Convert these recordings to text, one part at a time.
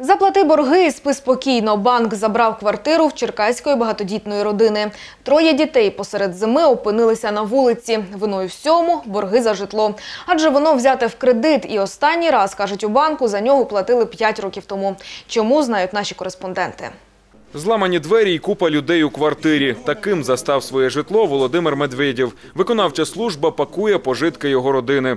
Заплати борги і спи спокійно. Банк забрав квартиру в черкаської багатодітної родини. Троє дітей посеред зими опинилися на вулиці. Виною всьому – борги за житло. Адже воно взяте в кредит. І останній раз, кажуть у банку, за нього платили 5 років тому. Чому, знають наші кореспонденти. Зламані двері і купа людей у квартирі. Таким застав своє житло Володимир Медведєв. Виконавча служба пакує пожитки його родини.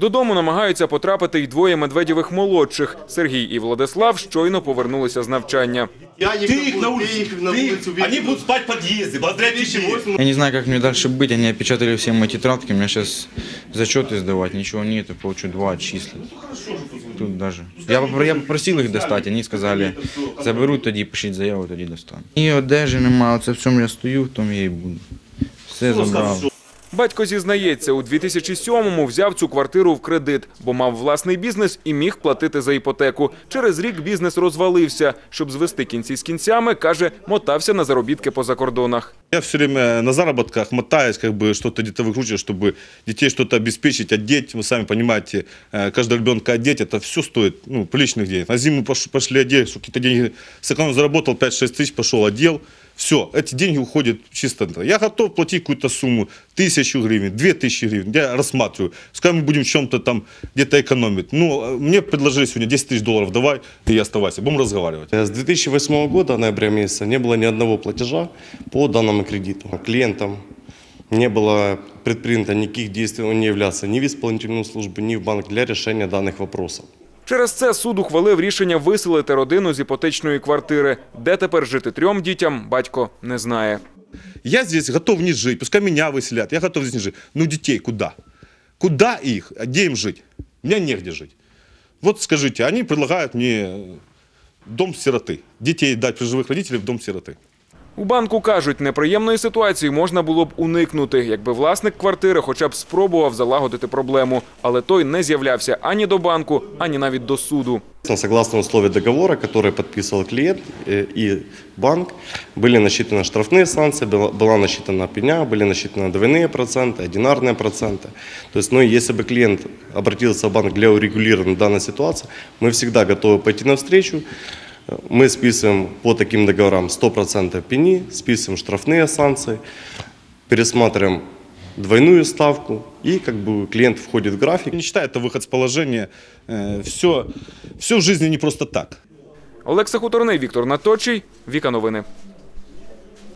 Додому намагаються потрапити й двоє Медведєвих молодших. Сергій і Владислав щойно повернулися з навчання. Я їх Ты их на на улице, улицу, на ты- улицу они будут спать в подъезде, благодаря тебе. Я не знаю, как мне дальше быть. Они опечатали все мои тетрадки. Мне сейчас зачеты сдавать. Ничего нет. Я получу два отчислят. Тут даже. Я, попро- я попросил их достать. Они сказали, заберуть тоді, пишіть заяву, тоді достану. І одежі немає. Це в цьому я стою, в тому я і буду. Все забрав. Батько зізнається, у 2007-му взяв цю квартиру в кредит, бо мав власний бізнес і міг платити за іпотеку. Через рік бізнес розвалився. Щоб звести кінці з кінцями, каже, мотався на заробітки по закордонах. Я все время на заработках мотаюсь, как бы что-то где-то выкручиваю, чтобы детей что-то обеспечить, одеть. Вы сами понимаете, э, каждого ребенка одеть, это все стоит ну, приличных денег. На зиму пош- пошли одеть, что какие-то деньги сэкономил, заработал 5-6 тысяч, пошел, одел. Все, эти деньги уходят чисто. Я готов платить какую-то сумму, тысячу гривен, две тысячи гривен. Я рассматриваю. Пускай мы будем в чем-то там где-то экономить. Ну, э, мне предложили сегодня 10 тысяч долларов, давай, и оставайся, будем разговаривать. С 2008 года, ноября месяца, не было ни одного платежа по данному кредиту. Клиентам не было предпринято никаких действий, он не являлся ни в исполнительную службу, ни в банк для решения данных вопросов. Через це суд ухвалив рішення виселити родину з іпотечної квартири. Де тепер жити трьом дітям, батько не знає. Я здесь готов не жить, пускай меня выселят, я готов здесь не жить. Но детей куда? Куда их? А Где им жить? У меня негде жить. Вот скажите, они предлагают мне дом сироты. Детей дать при живых родителей в дом сироты. У банку кажуть, неприємної ситуації можна було б уникнути, якби власник квартири хоча б спробував залагодити проблему. Але той не з'являвся ані до банку, ані навіть до суду. Согласно условиям договора, который подписывал клиент э, и банк, были насчитаны штрафные санкции, была, была насчитана пеня, были насчитаны двойные проценты, одинарные проценты. То есть, ну, если бы клиент обратился в банк для урегулирования данной ситуации, мы всегда готовы пойти навстречу. Э, Мы списываем по таким договорам 100% пени, списываем штрафные санкции, пересматриваем двойную ставку, и как бы клиент входит в график. Не считаю это выход с положения. Все, все в жизни не просто так. Олекса Хуторний, Віктор Наточий, Віка Новини.